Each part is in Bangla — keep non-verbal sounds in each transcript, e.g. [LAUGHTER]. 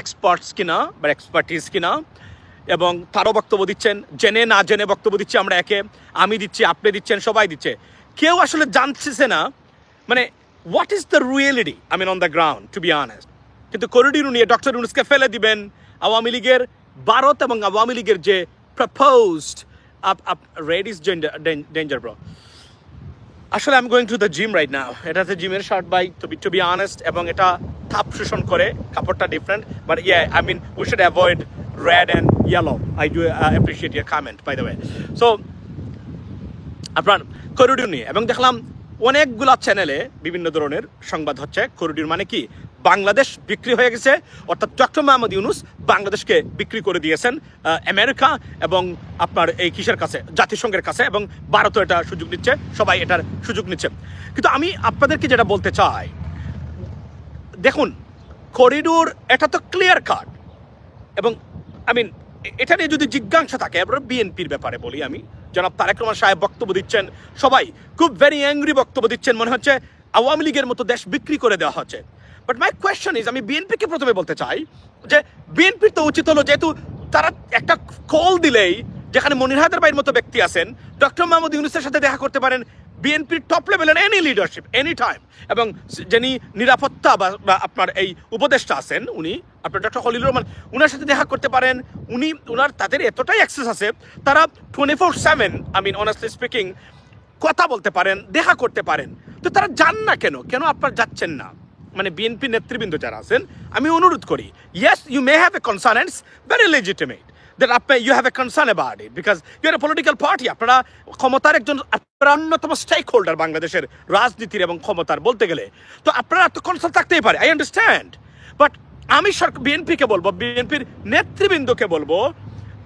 এক্সপার্টস কিনা, বা এক্সপার্টিস কিনা, এবং তারও বক্তব্য দিচ্ছেন, জেনে না জেনে বক্তব্য দিচ্ছি আমরা একে, আমি দিচ্ছি, আপনি দিচ্ছেন, সবাই দিচ্ছে। কেউ আসলে জানছে না মানে what is the reality I mean on the ground to be honest কিন্তু করিডোর নিয়ে ডক্টর ইউনুসকে ফেলে দিবেন, আওয়ামী লীগের ভারত এবং আওয়ামী লীগের যে proposed up up red is danger bro আসলে আমি going to the gym right now এটা এটাতে জিমের shirt by to be to be honest এবং এটা থাপ শোষণ করে, কাপড়টা ডিফারেন্ট বাট ইয়ে I mean we should avoid red and yellow I do appreciate your comment by the way so আপনার করিডোর নিয়ে, এবং দেখলাম অনেকগুলা চ্যানেলে বিভিন্ন ধরনের সংবাদ হচ্ছে। করিডোর মানে কি? বাংলাদেশ বিক্রি হয়ে গেছে। অর্থাৎ ডক্টর মোহাম্মদ ইউনুস বাংলাদেশকে বিক্রি করে দিয়েছেন আমেরিকা এবং আপনার এই কিসের কাছে, জাতিসংঘের কাছে এবং ভারতও এটা সুযোগ নিচ্ছে, সবাই এটার সুযোগ নিচ্ছে। কিন্তু আমি আপনাদেরকে যেটা বলতে চাই, দেখুন, করিডোর, এটা তো ক্লিয়ার কাট এবং আই মিন এটা নিয়ে যদি জিজ্ঞাসা থাকে, এবার বিএনপির ব্যাপারে বলি আমি। জনাব তারেক রহমান সাহেব বক্তব্য দিচ্ছেন, সবাই খুব ভেরি অ্যাংরি বক্তব্য দিচ্ছেন, মনে হচ্ছে আওয়ামী লীগের মতো দেশ বিক্রি করে দেওয়া হচ্ছে। বাট মাই কোয়েশ্চন ইজ আমি বিএনপিকে প্রথমে বলতে চাই যে বিএনপির তো উচিত হলো যেহেতু তারা একটা কল দিলেই যেখানে মনির হায়দার ভাইয়ের মতো ব্যক্তি আছেন ডক্টর মোহাম্মদ ইউনুসের সাথে দেখা করতে পারেন বিএনপির টপ লেভেলের এনি লিডারশিপ এনি টাইম এবং যিনি নিরাপত্তা বা আপনার এই উপদেষ্টা আছেন, উনি, আপনার ডক্টর খলিলুর রহমান, উনার সাথে দেখা করতে পারেন, উনি, উনার তাদের এতটাই অ্যাক্সেস আছে, তারা twenty four seven I mean honestly speaking কথা বলতে পারেন, দেখা করতে পারেন। তো তারা যান না কেন? কেন আপনার যাচ্ছেন না? মানে বিএনপি নেতৃবৃন্দ যারা আছেন, আমি অনুরোধ করি yes you may have a concerns very legitimate that আপনি you have a concern about it because you are a political party আপনারা ক্ষমতার একজন, আপনারা অন্যতম স্টেক হোল্ডার বাংলাদেশের রাজনীতির এবং ক্ষমতার বলতে গেলে। তো আপনারা তো কনসার্ন থাকতেই পারে আই আন্ডারস্ট্যান্ড বাট আমি সরকার বিএনপিকে বলব, বিএনপির নেতৃবৃন্দকে বলব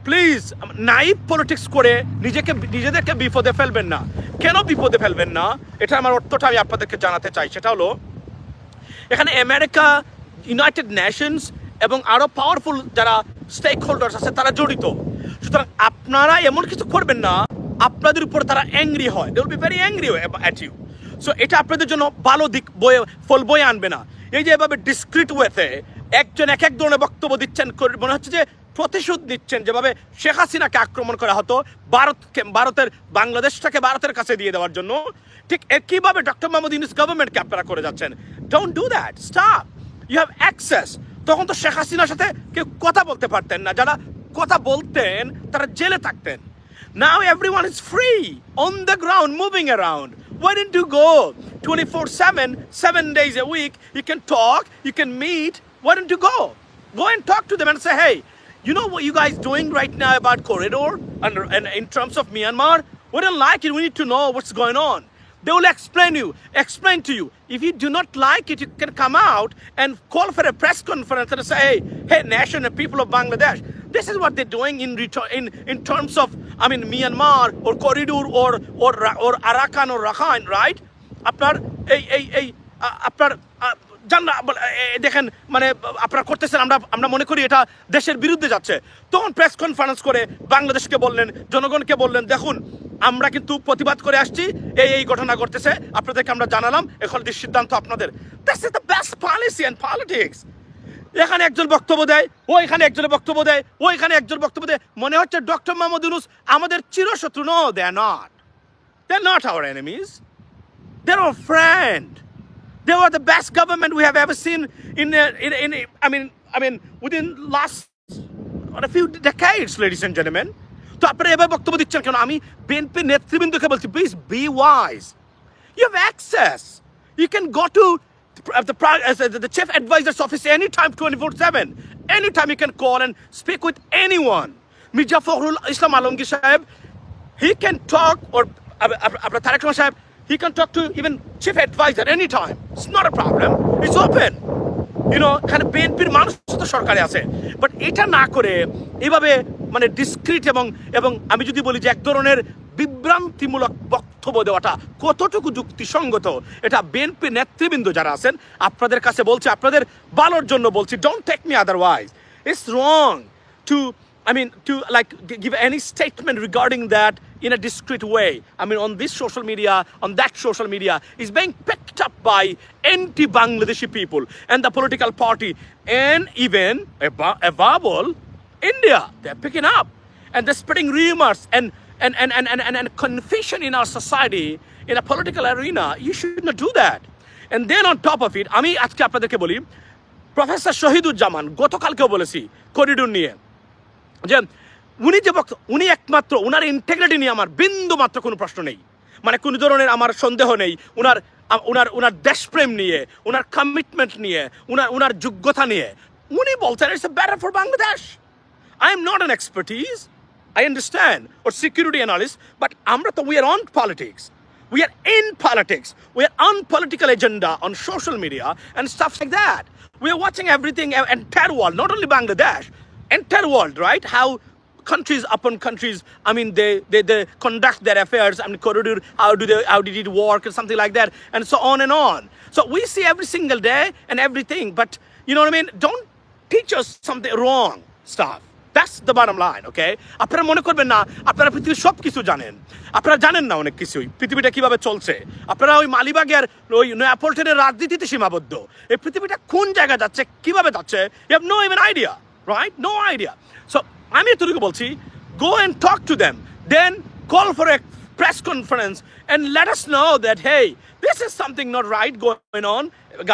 প্লিজ নাইভ পলিটিক্স করে নিজেকে, নিজেদেরকে বিপদে ফেলবেন না। কেন বিপদে ফেলবেন না? এটা আমার অর্থটা আমি আপনাদেরকে জানাতে চাই, সেটা হলো এখানে আমেরিকা ইউনাইটেড নেশনস এবং আরও পাওয়ারফুল যারা স্টেক হোল্ডার্স আছে তারা জড়িত। সুতরাং আপনারা এমন কিছু করবেন না, আপনাদের উপর তারা অ্যাংরি হয়। They will be very angry at you so এটা আপনাদের জন্য ভালো দিক বয়ে ফল বয়ে আনবে না। এই যে এভাবে ডিসক্রিট ওয়েতে একজন এক এক ধরনের বক্তব্য দিচ্ছেন মনে হচ্ছে যে প্রতিশোধ দিচ্ছেন যেভাবে শেখ হাসিনাকে আক্রমণ করা হতো ভারতকে ভারতের বাংলাদেশটাকে ভারতের কাছে দিয়ে দেওয়ার জন্য। ঠিক একইভাবে ডক্টর মোহাম্মদ ইউনুস গভর্নমেন্টকে আপনারা করে যাচ্ছেন। Don't do that stop you have access তখন তো শেখ হাসিনার সাথে কেউ কথা বলতে পারতেন না যারা কথা বলতেন তারা জেলে থাকতেন Now everyone is free on the ground, moving around. Why didn't you go 24 7, seven days a week? You can talk, you can meet. Why don't you go? Go and talk to them and say, hey, you know what you guys doing right now about corridor and, and in terms of Myanmar? We don't like it. We need to know what's going on. They will explain you, explain to you. If you do not like it, you can come out and call for a press conference and say, hey, hey, nation and people of Bangladesh, this is what they're doing in return in, in terms of, I mean, Myanmar or corridor or or or Arakan or Rakhine, right? আপনার এই এই এই আপনার দেখেন মানে আপনারা করতেছেন আমরা আমরা মনে করি এটা দেশের বিরুদ্ধে যাচ্ছে তখন প্রেস কনফারেন্স করে বাংলাদেশকে বললেন জনগণকে বললেন দেখুন আমরা কিন্তু প্রতিবাদ করে আসছি এই এই ঘটনা ঘটতেছে। আপনাদেরকে আমরা জানালাম এখন সিদ্ধান্ত আপনাদের। ইজ দ্য বেস্ট পলিটিক্স এখানে একজন বক্তব্য দেয় ও এখানে একজন বক্তব্য দেয় ও এখানে একজন বক্তব্য দেয়। মনে হচ্ছে ডক্টর মোহাম্মদ ইউনুস আমাদের চিরশত্রু। No they are not they are not our enemies friend. They were the best government we have ever seen in, uh, in, in I mean, I mean, within last a few decades, ladies and. তো আপনারা এবার বক্তব্য দিচ্ছেন কেন আমি বিএনপি নেতৃবৃন্দকে বলছি please be wise you have access you can go to the, pri- as the, the chief advisor's office anytime 24-7 anytime you can call and speak with anyone Mirza Fakhrul Islam Alamgir Sahib he can talk or Ab- Ab- Ab- Tariq Rahman Sahib he can talk to even chief advisor anytime it's not a problem it's open Know এখানে বিএনপির মানুষ তো সরকারে আছে। বাট এটা না করে এভাবে মানে ডিসক্রিট এবং এবং আমি যদি বলি যে এক ধরনের বিভ্রান্তিমূলক বক্তব্য দেওয়াটা কতটুকু যুক্তিসঙ্গত, এটা বিএনপি নেতৃবৃন্দ যারা আছেন, আপনাদের কাছে বলছি, আপনাদের ভালোর জন্য বলছি don't take me otherwise it's wrong to I mean, to like give any statement regarding that in a discreet way. I mean, on this social media, on that social media, is being picked up by anti-Bangladeshi people and the political party, and even above all, India. They're picking up and they're spreading rumors and and and and and, and, and confusion in our society in a political arena. You should not do that. And then on top of it, আমি আজকে আপনাদেরকে বলি প্রফেসর শহীদুজ্জামান গতকালকেও বলেছি করিডোর নিয়ে যে উনি যে বক্ত উনি একমাত্র উনার ইন্টেগ্রিটি নিয়ে আমার বিন্দু মাত্র কোনো প্রশ্ন নেই মানে কোনো ধরনের আমার সন্দেহ নেই উনার আ- উনার উনার দেশপ্রেম নিয়ে উনার কমিটমেন্ট নিয়ে উনার উনার যোগ্যতা নিয়ে উনি বলছেন it's better for Bangladesh I am not an expertise. I understand or security analyst, but Amrita, we are on politics. We are in politics. We are on political agenda on social media and stuff like that. We are watching everything, uh, entire world, not only Bangladesh, entire world, right? How countries upon countries, I mean, they, they, they conduct their affairs. I mean, how do they, how did it work, and something like that, and so on and on. So we see every single day and everything, but you know what I mean? Don't teach us something wrong stuff. That's the bottom line okay আপনারা মনে করবেন না আপনারা পৃথিবীর সব কিছু জানেন আপনারা জানেন না অনেক কিছুই পৃথিবীটা কীভাবে চলছে আপনারা ওই মালিবাগের ওই নয়াপল্টনের রাজনীতিতে সীমাবদ্ধ এই পৃথিবীটা কোন জায়গায় যাচ্ছে কীভাবে যাচ্ছে you have no even idea right no idea so আমি এতটুকু বলছি go and talk to them then call for a press conference and let us know that hey this is something not right going on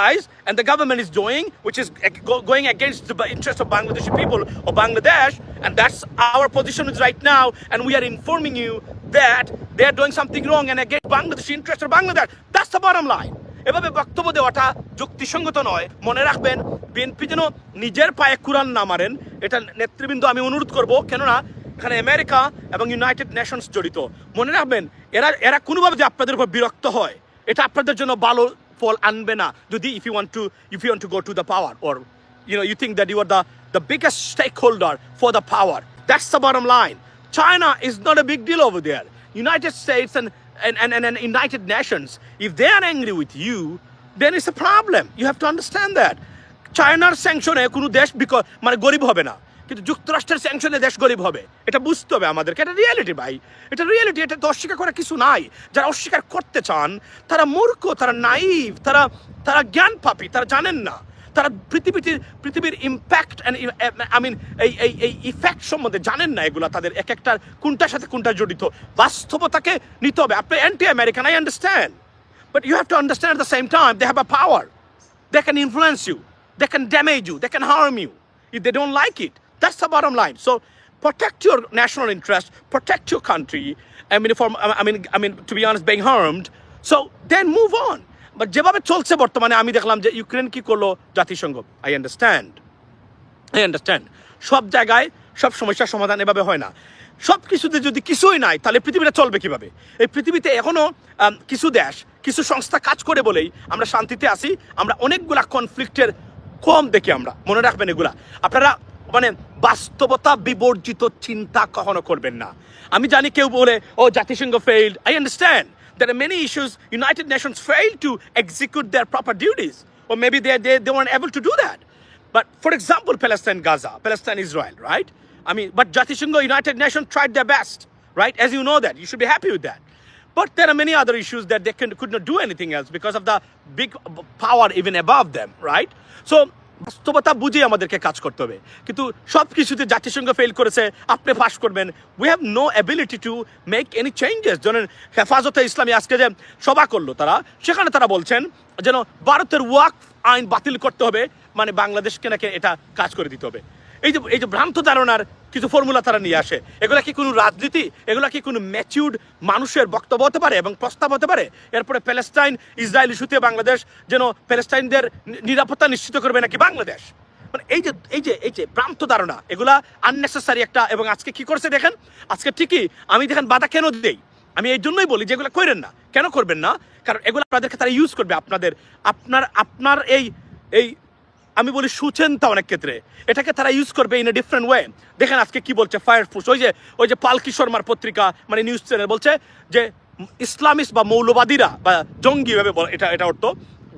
guys and the government is doing which is ag- go- going against the b- interest of bangladeshi people or bangladesh and that's our position is right now and we are informing you that they are doing something wrong and against bangladeshi interest of bangladesh that's the bottom line এভাবে বক্তব্য দেওয়াটা যুক্তিসঙ্গত নয়। মনে রাখবেন বিএনপি যেন নিজের পায়ে কুরান না মারেন, এটা নেতৃবৃন্দ আমি অনুরোধ করব, কেননা এখানে আমেরিকা এবং ইউনাইটেড নেশনস জড়িত। মনে রাখবেন, এরা এরা কোনোভাবে যে আপনাদের উপর বিরক্ত হয়, এটা আপনাদের জন্য ভালো ফল আনবে না, যদি if you want to if you want to go to the power or you know, you think that you are the the biggest stakeholder for the power. That's the bottom line. China is not a big deal over there. United states and and, and, and, and united nations if they are angry with you then it's a problem. You have to understand that. চায়নার স্যাংশনে কোনো দেশ বিক- মানে গরিব হবে না। কিন্তু যুক্তরাষ্ট্রের স্যাংশনে দেশ গরিব হবে। এটা বুঝতে হবে আমাদেরকে। এটা রিয়েলিটি ভাই। এটা রিয়েলিটি এটা তো অস্বীকার করার কিছু নাই। যারা অস্বীকার করতে চান তারা মূর্খ তারা নাইভ তারা তারা জ্ঞান পাপি তারা জানেন না। তারা পৃথিবীতে পৃথিবীর ইম্প্যাক্ট আই মিন এই এই এই ইফেক্ট সম্বন্ধে জানেন না এগুলা তাদের এক একটার কোনটার সাথে কোনটা জড়িত বাস্তবতাকে নিতে হবে আপনি anti American I understand but you have to understand at the same time they have a power they can influence you they can damage you they can harm you if they don't like it that's the bottom line so protect your national interest protect your country i mean from i mean i mean to be honest being harmed so then move on but যেভাবে চলছে বর্তমানে, আমি দেখলাম যে ইউক্রেন কি করল? জাতিসংঘ। আই আন্ডারস্ট্যান্ড আই আন্ডারস্ট্যান্ড সব জায়গায়, সব সমস্যার সমাধান এভাবে হয় না। সব কিছুতে যদি কিছুই নাই, তাহলে পৃথিবীটা চলবে কীভাবে? এই পৃথিবীতে এখনও কিছু দেশ, কিছু সংস্থা কাজ করে বলেই আমরা শান্তিতে আছি। আমরা অনেকগুলা কনফ্লিক্টের কম দেখি আমরা। মনে রাখবেন এগুলা। আপনারা মানে বাস্তবতা বিবর্জিত চিন্তা কখনো করবেন না। আমি জানি কেউ বলে, ও, জাতিসংঘ failed I understand There are many issues. United Nations failed to execute their proper duties, or maybe they, they, they weren't able to do that. But for example, Palestine, Gaza, Palestine, Israel, right? I mean, but Jatishingo, United Nations tried their best, right? As you know that, you should be happy with that. But there are many other issues that they can, could not do anything else because of the big power even above them, right? So বাস্তবতা বুঝে আমাদেরকে কাজ করতে হবে। কিন্তু সব কিছুতে জাতিসংঘ ফেল করেছে, আপনি পাশ করবেন। We have no ability to make any changes ধরেন হেফাজতে ইসলামী আজকে যে সভা করল তারা, সেখানে তারা বলছেন যেন ভারতের ওয়াক আইন বাতিল করতে হবে মানে বাংলাদেশকে নাকি এটা কাজ করে দিতে হবে। এই যে এই যে ভ্রান্ত ধারণার কিছু ফর্মুলা তারা নিয়ে আসে। এগুলা কি কোনো রাজনীতি? এগুলা কি কোনো ম্যাচিউর্ড মানুষের বক্তব্য হতে পারে এবং প্রস্তাব হতে পারে? এরপরে প্যালেস্টাইন, ইসরায়েল ইস্যুতে বাংলাদেশ যেন প্যালেস্টাইনদের নিরাপত্তা নিশ্চিত করবে নাকি বাংলাদেশ? মানে এই যে এই যে এই যে ভ্রান্ত ধারণা, এগুলা আননেসেসারি একটা এবং আজকে কি করছে দেখেন? আজকে ঠিকই আমি দেখেন বাধা কেন দেই? আমি এই জন্যই বলি যে যেগুলো করেন না। কেন করবেন না? কারণ এগুলো আপনাদেরকে তারা ইউজ করবে। আপনাদের, আপনার আপনার এই এই আমি বলি সুচিন্তা অনেক ক্ষেত্রে। এটাকে তারা ইউজ করবে ইন এ ডিফারেন্ট ওয়ে দেখেন আজকে কি বলছে ফায়ার ফোর্স ওই যে ওই যে পালকি শর্মার পত্রিকা মানে নিউজ চ্যানেল বলছে যে, ইসলামিস্ট বা মৌলবাদীরা বা জঙ্গিভাবে এটা এটা অর্থ,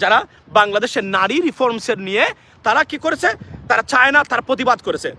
যারা বাংলাদেশের নারী রিফর্মসের নিয়ে তারা কি করেছে? তারা চায় না, তারা প্রতিবাদ করেছে।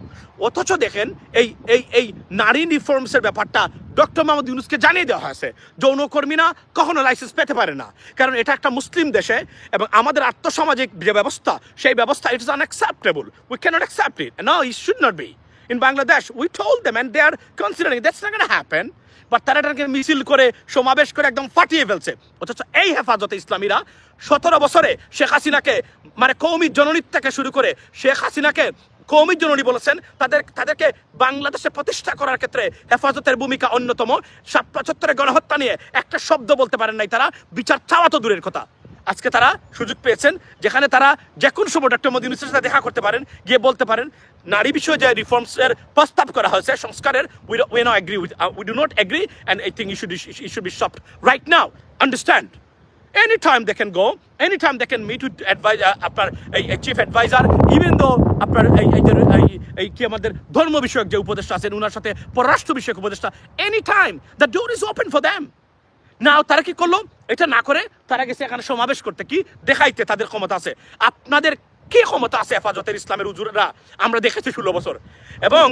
অথচ দেখেন, এই এই এই নারী রিফর্মসের ব্যাপারটা ডক্টর মোহাম্মদ ইউনুসকে জানিয়ে দেওয়া হয়েছে, যৌনকর্মীরা কখনো লাইসেন্স পেতে পারে না। কারণ এটা একটা মুসলিম দেশে এবং আমাদের আর্থসামাজিক যে ব্যবস্থা, সেই ব্যবস্থা it is unacceptable we cannot accept it no it should not be in Bangladesh we told them and they are considering that's gonna happen but তারা এটাকে মিছিল করে, সমাবেশ করে একদম ফাটিয়ে ফেলছে। অথচ এই হেফাজতে ইসলামীরা সতেরো বছরে শেখ হাসিনাকে মানে কৌমি জননীত থেকে শুরু করে শেখ হাসিনাকে কৌমি জননী বলেছেন, তাদের, তাদেরকে বাংলাদেশে প্রতিষ্ঠা করার ক্ষেত্রে হেফাজতের ভূমিকা অন্যতম। সাত পঁচাত্তরের গণহত্যা নিয়ে একটা শব্দ বলতে পারেন নাই তারা, বিচার চাওয়া তো দূরের কথা। আজকে তারা সুযোগ পেয়েছেন, যেখানে তারা যে কোনো সময় ডক্টর মোদী সাথে দেখা করতে পারেন, গিয়ে বলতে পারেন, নারী বিষয়ে যে রিফর্মস এর প্রস্তাব করা হয়েছে, সংস্কারের we know with we do not agree and I think you should you should be stopped right now understand anytime they can go, anytime they can meet with advise আপনার এই চিফ অ্যাডভাইজার ইভেন আপনার এই এই কি আমাদের ধর্ম বিষয়ক যে উপদেষ্টা আছেন ওনার সাথে পররাষ্ট্র বিষয়ক উপদেষ্টা any time the door is open for them now তারা কি করল? এটা না করে তারা গেছে এখানে সমাবেশ করতে। কি? দেখাইতে তাদের ক্ষমতা আছে। আপনাদের কি ক্ষমতা আছে হেফাজতের ইসলামের উজুররা আমরা দেখেছি ষোলো বছর। এবং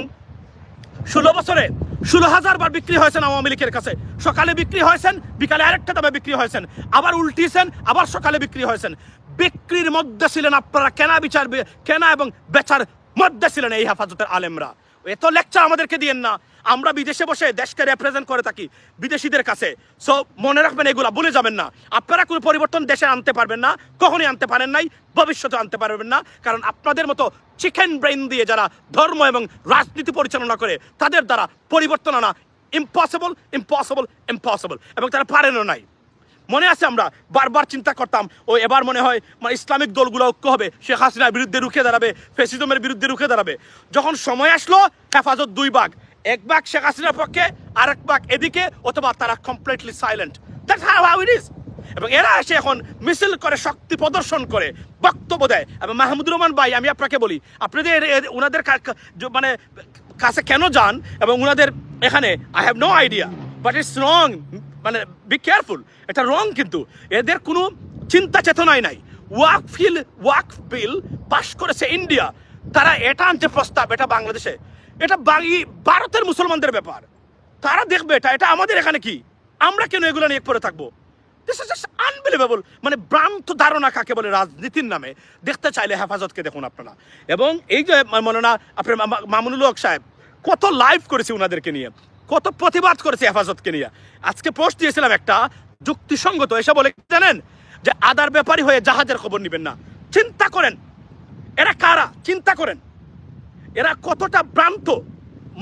ষোলো বছরে ষোলো হাজার বার বিক্রি হয়েছেন আওয়ামী লীগের কাছে। সকালে বিক্রি হয়েছেন, বিকালে আরেকটা দামে বিক্রি হয়েছেন। আবার উল্টিয়েছেন, আবার সকালে বিক্রি হয়েছেন। বিক্রির মধ্যে ছিলেন আপনারা, কেনা বিচার কেনা এবং বেচার মধ্যে ছিলেন এই হেফাজতের আলেমরা। এত লেকচার আমাদেরকে দিয়েন না। আমরা বিদেশে বসে দেশকে রেপ্রেজেন্ট করে থাকি, বিদেশিদের কাছে। সো মনে রাখবেন এগুলা, ভুলে যাবেন না। আপনারা কোনো পরিবর্তন দেশে আনতে পারবেন না, কখনই আনতে পারেন নাই ভবিষ্যতে আনতে পারবেন না। কারণ আপনাদের মতো চিকেন ব্রেন দিয়ে যারা ধর্ম এবং রাজনীতি পরিচালনা করে, তাদের দ্বারা পরিবর্তন আনা ইম্পসিবল ইম্পসিবল ইম্পসিবল এবং তারা পারেনও নাই। মনে আছে আমরা? বারবার চিন্তা করতাম, ও এবার মনে হয় মানে ইসলামিক দলগুলো ঐক্য হবে। শেখ হাসিনার বিরুদ্ধে রুখে দাঁড়াবে, ফেসিজমের বিরুদ্ধে রুখে দাঁড়াবে। যখন সময় আসলো, হেফাজত দুই ভাগ, এক ভাগ শেখ হাসিনার পক্ষে আর এক ভাগ এদিকে, অথবা তারা কমপ্লিটলি সাইলেন্ট ইজ এবং এরা এসে এখন মিছিল করে, শক্তি প্রদর্শন করে, বক্তব্য দেয়। এবং মাহমুদুর রহমান ভাই, আমি আপনাকে বলি, আপনাদের ওনাদের মানে কাছে কেন যান? এবং ওনাদের এখানে I have no idea but it's wrong মানে বি কেয়ারফুল এটা রং কিন্তু। এদের কোনো চিন্তা চেতনাই নাই। ওয়াক ফিল, ওয়াক বিল পাশ করেছে ইন্ডিয়া। তারা এটা আনছে প্রস্তাব, এটা বাংলাদেশে। এটা বাঙি, ভারতের মুসলমানদের ব্যাপার। তারা দেখবে এটা এটা আমাদের এখানে কি? আমরা কেন এগুলো নিয়ে পড়ে থাকব? দিস ইজ জাস্ট আনবিলিভেবল মানে ভ্রান্ত ধারণা কাকে বলে রাজনীতির নামে? দেখতে চাইলে হেফাজতকে দেখুন আপনারা। এবং এই যে মননা আপনার মা- মামুনুল হক সাহেব, কত লাইভ করেছে ওনাদেরকে নিয়ে। কত প্রতিবাদ করেছে হেফাজতকে নিয়ে। আজকে পোস্ট দিয়েছিলাম একটা যুক্তিসঙ্গত, এসে বলে, জানেন যে আদার ব্যাপারী হয়ে জাহাজের খবর নেবেন না। চিন্তা করেন, এরা কারা? চিন্তা করেন। এরা কতটা ভ্রান্ত?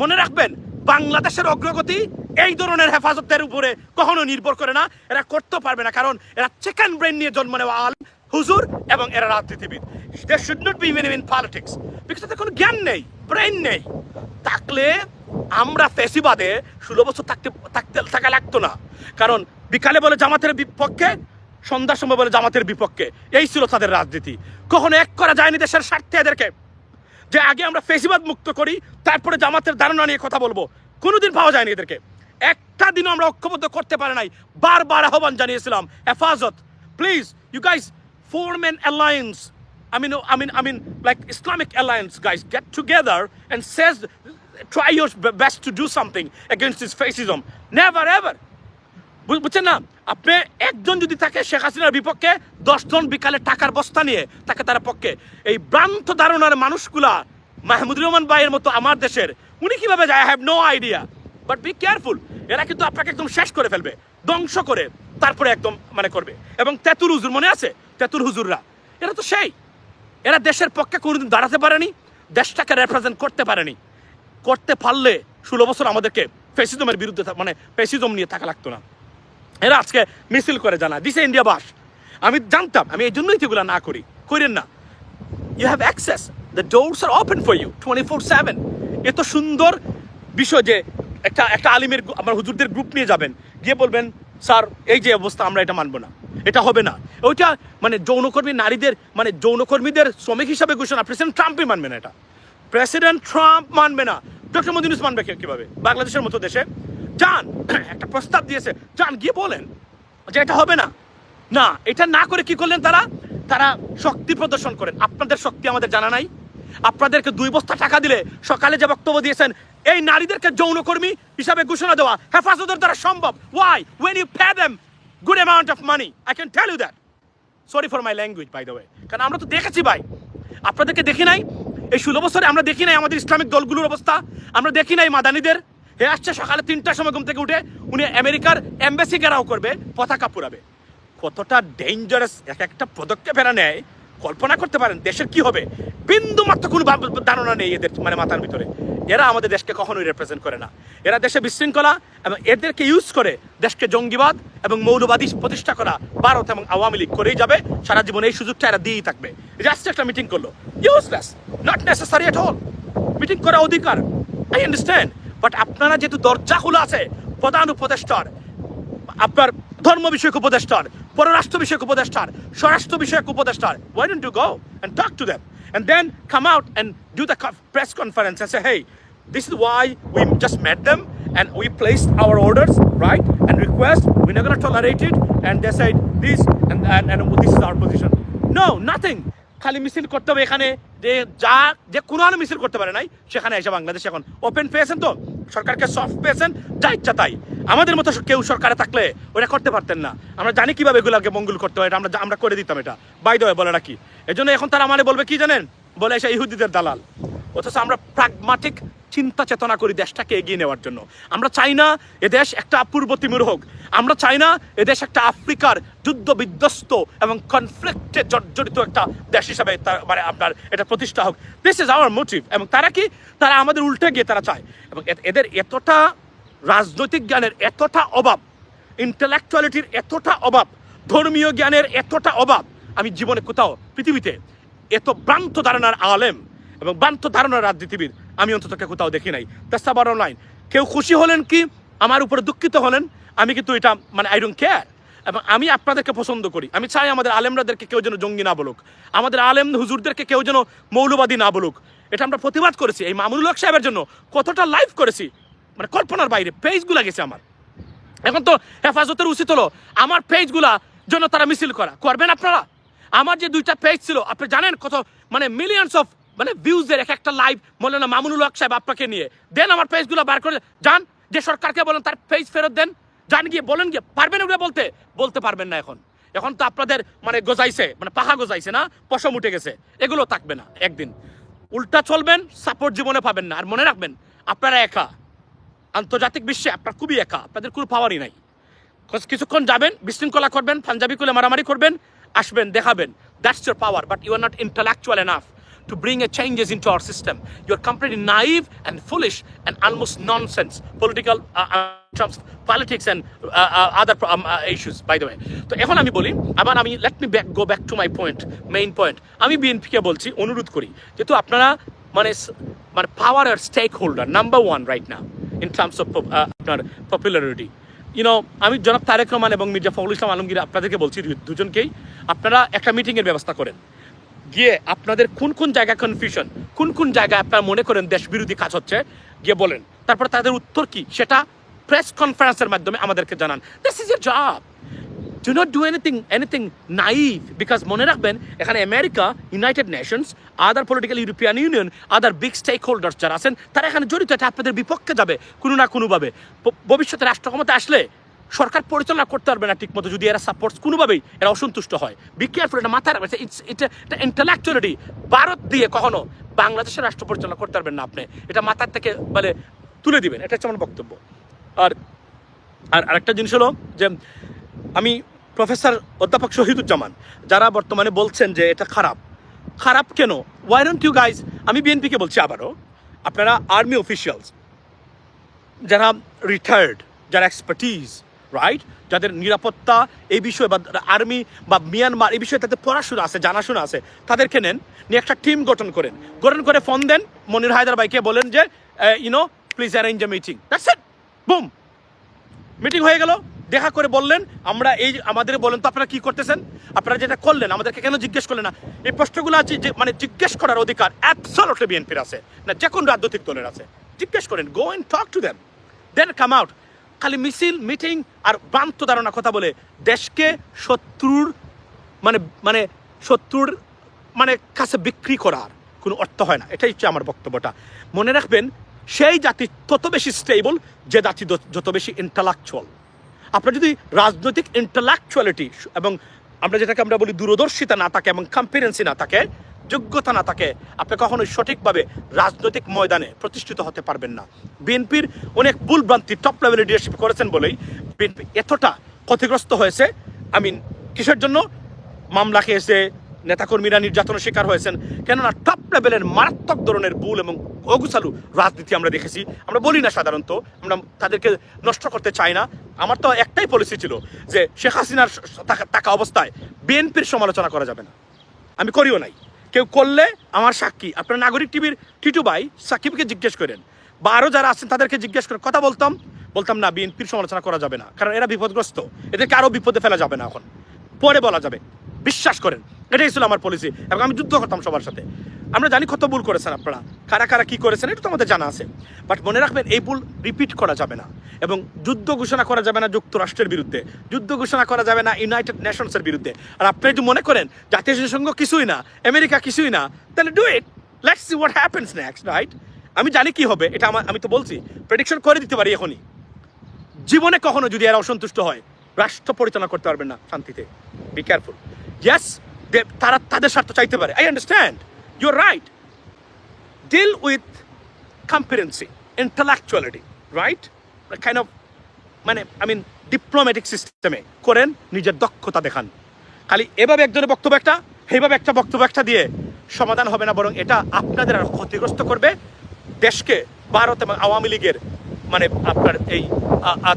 মনে রাখবেন, বাংলাদেশের অগ্রগতি এই ধরনের হেফাজতের উপরে কখনো নির্ভর করে না। এরা করতে পারবে না, কারণ এরা চিকেন ব্রেন নিয়ে জন্ম নেওয়া আল হুজুর এবং এরা রাজনীতিবিদ। They should not be even in politics because তাদের কোনো জ্ঞান নেই ব্রেন নেই। থাকলে আমরা ফেসিবাদে ষোলো বছর থাকতে থাকতে থাকা লাগতো না। কারণ বিকালে বলে জামাতের বিপক্ষে সন্ধ্যার সময় বলে জামাতের বিপক্ষে। এই ছিল তাদের রাজনীতি। কখনো এক করা যায়নি দেশের স্বার্থে এদেরকে। যে আগে আমরা ফেসিবাদ মুক্ত করি তারপরে জামাতের ধারণা নিয়ে কথা বলব। কোনোদিন পাওয়া যায়নি এদেরকে। একটা দিনও আমরা ঐক্যবদ্ধ করতে পারে নাই। বারবার আহ্বান জানিয়েছিলাম Hefazat. Please you guys for men alliance I mean, I mean, I mean, like Islamic alliance guys. Get together and says, try your best to do something against this fascism. Never, ever. বুঝছেন না? আপনি একজন যদি থাকে, শেখ হাসিনার বিপক্ষে দশজন বিকালে টাকার বস্তা নিয়ে তাকে তার পক্ষে। এই ভ্রান্ত ধারণার মানুষগুলা মাহমুদুর রহমান ভাইয়ের মতো আমার দেশের, উনি কীভাবে যায়? I have no idea but be careful এরা কিন্তু আপনাকে একদম শেষ করে ফেলবে, ধ্বংস করে তারপরে একদম মানে করবে। এবং তেতুর হুজুর মনে আছে? তেতুর হুজুররা। এরা তো সেই। এরা দেশের পক্ষে কোনোদিন দাঁড়াতে পারেনি, দেশটাকে রেপ্রেজেন্ট করতে পারেনি। করতে পারলে ষোলো বছর আমাদেরকে ফেসিজমের বিরুদ্ধে মানে ফেসিজম নিয়ে থাকা লাগতো না। এরা আজকে মিছিল করে জানা দিছে ইন্ডিয়া বাস। আমি জানতাম, আমি এই জন্যই তো না করি। করেন না। You have access the doors are open for you twenty four seven এত সুন্দর বিষয় যে একটা একটা আলিমের আমার হুজুরদের গ্রুপ নিয়ে যাবেন। গিয়ে বলবেন, স্যার, এই যে অবস্থা, আমরা এটা মানবো না। এটা হবে না। ওইটা মানে যৌনকর্মী নারীদের মানে যৌনকর্মীদের শ্রমিক হিসাবে ঘোষণা। প্রেসিডেন্ট ট্রাম্পই মানবে না এটা। প্রেসিডেন্ট ট্রাম্প মানবে না। ডক্টর মোদী ইউনূস মানবে কে- কীভাবে? বাংলাদেশের মতো দেশে। যান [CLEARS THROAT] একটা প্রস্তাব দিয়েছে। যান গিয়ে বলেন যে এটা হবে না। না, এটা না করে কি করলেন তারা? তারা শক্তি প্রদর্শন করেন। আপনাদের শক্তি আমাদের জানা নাই। আপনাদেরকে দুই বস্তা টাকা দিলে সকালে যে বক্তব্য দিয়েছেন, এই নারীদেরকে যৌনকর্মী হিসাবে ঘোষণা দেওয়া হেফাজতের দ্বারা সম্ভব। Why when you pay them good amount of money I can tell you that sorry for my language by the way কারণ আমরা তো দেখেছি ভাই। আপনাদেরকে দেখি নাই? এই ষোলো বছরে আমরা দেখি নাই আমাদের ইসলামিক দলগুলোর অবস্থা। আমরা দেখি নাই মাদানিদের। হে আসছে সকালে তিনটার সময় ঘুম থেকে উঠে উনি আমেরিকার এম্বাসি ঘেরাও করবে, পতাকা পুরাবে। কতটা ডেঞ্জারাস এক একটা পদক্ষেপ এরা নেয়। কল্পনা করতে পারেন দেশের কি হবে? বিন্দু মাত্র কোনো ধারণা নেই এদের মানে মাথার ভিতরে। এরা আমাদের দেশকে কখনোই রেপ্রেজেন্ট করে না। এরা দেশে বিশৃঙ্খলা এবং এদেরকে ইউজ করে দেশকে জঙ্গিবাদ এবং মৌলবাদী প্রতিষ্ঠা করা ভারত এবং আওয়ামী লীগ করেই যাবে। সারা জীবন এই সুযোগটা এরা দিয়েই থাকবে। জাস্ট একটা মিটিং করল। Useless not necessary at all meeting করা অধিকার। আই আন্ডারস্ট্যান্ড বাট আপনারা যেহেতু দরজা খোলা আছে, প্রধান উপদেষ্টার, আপনার ধর্ম বিষয়ক উপদেষ্টার পররাষ্ট্র বিষয়ক উপদেষ্টার স্বরাষ্ট্র বিষয়ক উপদেষ্টার why don't you go and talk to them and then come out and do the co- press conference and say this is why we just met them and we placed our orders right and request we're not going to tolerate it and they said this and, and, and this খালি মিছিল করতে হবে এখানে যে যা যে কোনো আলো মিছিল করতে পারে নাই সেখানে এসে বাংলাদেশ এখন ওপেন পেয়েছেন তো সরকারকে সফট পেয়েছেন যা ইচ্ছা তাই আমাদের মতো কেউ সরকারে থাকলে ওরা করতে পারতেন না। আমরা জানি কীভাবে এগুলোকে মঙ্গল করতে হয়, এটা আমরা আমরা করে দিতাম এটা। বাই দেয় বলে রাখি। এই জন্য এখন তারা মানে বলবে, কি জানেন? বলে এসে ইহুদিদের দালাল। অথচ আমরা প্রাগমাটিক চিন্তা চেতনা করি দেশটাকে এগিয়ে নেওয়ার জন্য। আমরা চাই না এদেশ একটা পূর্ব তিমুর হোক। আমরা চাই না এদেশ একটা আফ্রিকার যুদ্ধ বিধ্বস্ত এবং কনফ্লিক্টে জর্জরিত একটা দেশ হিসাবে মানে আপনার এটা প্রতিষ্ঠা হোক। দিস ইজ আওয়ার মোটিভ এবং তারা কি? তারা আমাদের উল্টে গিয়ে তারা চায়। এবং এদের এতটা রাজনৈতিক জ্ঞানের এতটা অভাব ইন্টেলেকচুয়ালিটির এতটা অভাব, ধর্মীয় জ্ঞানের এতটা অভাব, আমি জীবনে কোথাও, পৃথিবীতে এত ভ্রান্ত ধারণার আলেম এবং ভ্রান্ত ধারণার রাজনীতিবিদ আমি অন্ততকে কোথাও দেখি নাই। আবার অনলাইন কেউ খুশি হলেন কি? আমার উপরে দুঃখিত হলেন। আমি কিন্তু এটা মানে আই ডোন্ট কেয়ার এবং আমি আপনাদেরকে পছন্দ করি। আমি চাই আমাদের আলেমরাদেরকে কেউ যেন জঙ্গি না বলুক। আমাদের আলেম হুজুরদেরকে কেউ যেন মৌলবাদী না বলুক। এটা আমরা প্রতিবাদ করেছি এই মামুনুল হক সাহেবের জন্য। কতটা লাইভ করেছি। মানে কল্পনার বাইরে পেজগুলা গেছে আমার। এখন তো হেফাজতের উচিত হলো, আমার পেজগুলা জন্য তারা মিছিল করা। করবেন আপনারা? আমার যে দুইটা পেজ ছিল, আপনি জানেন কত মানে মিলিয়নস অফ মানে ভিউজের এক একটা লাইভ মৌলানা মামুনুল হক সাহেব আপনাকে নিয়ে। দেন আমার পেজগুলো বার করে, যান, যে সরকারকে বলেন তার পেজ ফেরত দেন। যান গিয়ে, বলেন গিয়ে, পারবেন ওগুলো বলতে? বলতে পারবেন না এখন। এখন তো আপনাদের মানে গজাইছে মানে পাহা গজাইছে না, পশম উঠে গেছে। এগুলো থাকবে না, একদিন। উল্টা চলবেন সাপোর্ট জীবনে পাবেন না। আর মনে রাখবেন, আপনারা একা। আন্তর্জাতিক বিশ্বে আপনার খুবই একা আপনাদের কোনো পাওয়ারই নাই। কিছুক্ষণ যাবেন বিশৃঙ্খলা করবেন পাঞ্জাবি কুলে মারামারি করবেন আসবেন দেখাবেন। That's your power but you are not intellectual enough to bring a changes into our almost nonsense political uh, uh, in terms of politics and uh, uh, other um, uh, issues, by the way. তো এখন আমি বলি আবার আমি let me back go back to my point main point আমি বিএনপিকে বলছি অনুরোধ করি যেহেতু আপনারা মানে মানে power are stakeholder number one right now in terms of আপনার পপুলারিটি ইউনো আমি জনাব তারেক রহমান এবং মির্জা ফখরুল ইসলাম আলমগীর আপনাদেরকে বলছি দুজনকেই, আপনারা একটা মিটিংয়ের ব্যবস্থা করেন। গিয়ে আপনাদের কোন কোন জায়গায় কনফিউশন কোন কোন জায়গায় আপনারা মনে করেন দেশ বিরোধী কাজ হচ্ছে, গিয়ে বলেন। তারপর তাদের উত্তর কি? সেটা প্রেস কনফারেন্সের মাধ্যমে আমাদেরকে জানান। This is a job do not do anything anything naive because মনে রাখবেন এখানে America United Nations other political European Union other big stakeholders যারা আছেন, তারা এখানে জড়িত, এটা আপনাদের বিপক্ষে যাবে, কোনো না কোনোভাবে। ভবিষ্যতে রাষ্ট্র ক্ষমতা আসলে সরকার পরিচালনা করতে পারবে না ঠিকমতো, যদি এরা সাপোর্টস কোনোভাবেই এরা অসন্তুষ্ট হয়। বি কেয়ারফুল এটা মাথায় রাখবে এটা এটা ইন্টালেকচুয়ালিটি ভারত দিয়ে কখনো বাংলাদেশের রাষ্ট্র পরিচালনা করতে পারবেন না আপনি। এটা মাথার থেকে মানে তুলে দিবেন, এটা হচ্ছে আমার বক্তব্য। আর আর আরেকটা জিনিস হলো যে, আমি প্রফেসর অধ্যাপক শহীদুজ্জামান, যারা বর্তমানে বলছেন যে এটা খারাপ। খারাপ কেন? ওয়াই ডোন্ট ইউ গাইজ আমি বিএনপিকে বলছি আবারও, আপনারা আর্মি অফিসিয়ালস যারা রিটায়ার্ড যারা এক্সপার্টিজ রাইট যাদের নিরাপত্তা এই বিষয়ে বা আর্মি বা মিয়ানমার এই বিষয়ে তাদের পড়াশোনা আছে, জানাশোনা আছে, তাদেরকে নেন, নিয়ে একটা টিম গঠন করেন। গঠন করে ফোন দেন, মনির হায়দার ভাইকে বলেন যে you know please arrange a meeting that's it boom meeting হয়ে গেল। দেখা করে বললেন, আমরা এই আমাদের বলেন, তো আপনারা কি করতেছেন? আপনারা যেটা করলেন, আমাদেরকে কেন জিজ্ঞেস করলেন না? এই প্রশ্নগুলো আছে যে মানে জিজ্ঞেস করার অধিকার অ্যাবসলুটলি বিএনপির আছে, না যে কোনো রাজনৈতিক দলের আছে। জিজ্ঞেস করেন go and talk to them then come out খালি মিছিল, মিটিং আর ভ্রান্ত ধারণা কথা বলে দেশকে শত্রুর মানে মানে শত্রুর মানে কাছে বিক্রি করার কোনো অর্থ হয় না। এটাই হচ্ছে আমার বক্তব্যটা। মনে রাখবেন, সেই জাতি তত বেশি স্টেবল যে জাতি যত বেশি ইন্টালেকচুয়াল আপনার যদি রাজনৈতিক ইন্টালেকচুয়ালিটি এবং আমরা যেটাকে আমরা বলি দূরদর্শিতা না থাকে এবং কম্পিটেন্সি না থাকে, যোগ্যতা না থাকে, আপনি কখনোই সঠিকভাবে রাজনৈতিক ময়দানে প্রতিষ্ঠিত হতে পারবেন না। বিএনপির অনেক ভুলভ্রান্তি টপ লেভেলে লিডারশিপ করেছেন বলেই বিএনপি এতটা ক্ষতিগ্রস্ত হয়েছে। আই মিন কিসের জন্য? মামলা খেয়েছে নেতাকর্মীরা নির্যাতনের শিকার হয়েছেন। কেননা টপ লেভেলের মারাত্মক ধরনের ভুল এবং অগুচালু রাজনীতি আমরা দেখেছি। আমরা বলি না সাধারণত, আমরা তাদেরকে নষ্ট করতে চাই না। আমার তো একটাই পলিসি ছিল যে শেখ হাসিনার থাকা অবস্থায় বিএনপির সমালোচনা করা যাবে না। আমি করিও নাই। কেউ করলে আমার সাক্ষী। আপনার নাগরিক টিভির টিটু ভাই সাকিবকে জিজ্ঞেস করেন। বা আরও যারা আছেন তাদেরকে জিজ্ঞেস করেন কথা বলতাম। বলতাম, না বিএনপির সমালোচনা করা যাবে না। কারণ এরা বিপদগ্রস্ত। এদেরকে আরও বিপদে ফেলা যাবে না এখন। পরে বলা যাবে। বিশ্বাস করেন। এটাই ছিল আমার পলিসি এবং আমি যুদ্ধ করতাম সবার সাথে। আমরা জানি কত ভুল করেছেন আপনারা। কারা কারা কী করেছেন, এটা তো আমাদের জানা আছে। বাট মনে রাখবেন, এই ভুল রিপিট করা যাবে না। এবং যুদ্ধ ঘোষণা করা যাবে না যুক্তরাষ্ট্রের বিরুদ্ধে। যুদ্ধ ঘোষণা করা যাবে না ইউনাইটেড নেশনসের বিরুদ্ধে। আর আপনি যদি মনে করেন, জাতীয় সংঘ কিছুই না, আমেরিকা কিছুই না তাহলে do it let's see what happens next right আমি জানি কি হবে, এটা আমার আমি তো বলছি। প্রেডিকশন করে দিতে পারি এখনই। জীবনে কখনো যদি এরা অসন্তুষ্ট হয়, রাষ্ট্র পরিচালনা করতে পারবেন না শান্তিতে। বি কেয়ারফুল ইয়েস তারা তাদের স্বার্থ চাইতে পারে। I understand your right deal with competency intellectuality right kind of মানে আই মিন ডিপ্লোম্যাটিক সিস্টেমে করেন, নিজের দক্ষতা দেখান। খালি এভাবে একজনের বক্তব্য একটা, সেইভাবে একটা বক্তব্য একটা দিয়ে সমাধান হবে না, বরং এটা আপনাদের আরও ক্ষতিগ্রস্ত করবে। দেশকে, ভারত এবং আওয়ামী লীগের মানে আপনার এই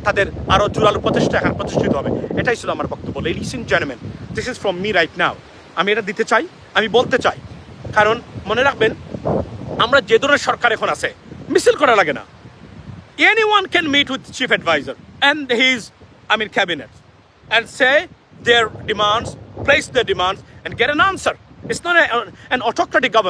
তাদের আরও জোরালো প্রচেষ্টা এখন প্রতিষ্ঠিত হবে। এটাই ছিল আমার বক্তব্য। Ladies and gentleman this is from me right now আমি এটা দিতে চাই, আমি বলতে চাই। কারণ মনে রাখবেন, আমরা যে ধরনের সরকার এখন আছে, মিছিল করা লাগে না। Anyone can meet with chief adviser and his I mean cabinet and say their demands place their demands and get an answer it's not an autocratic government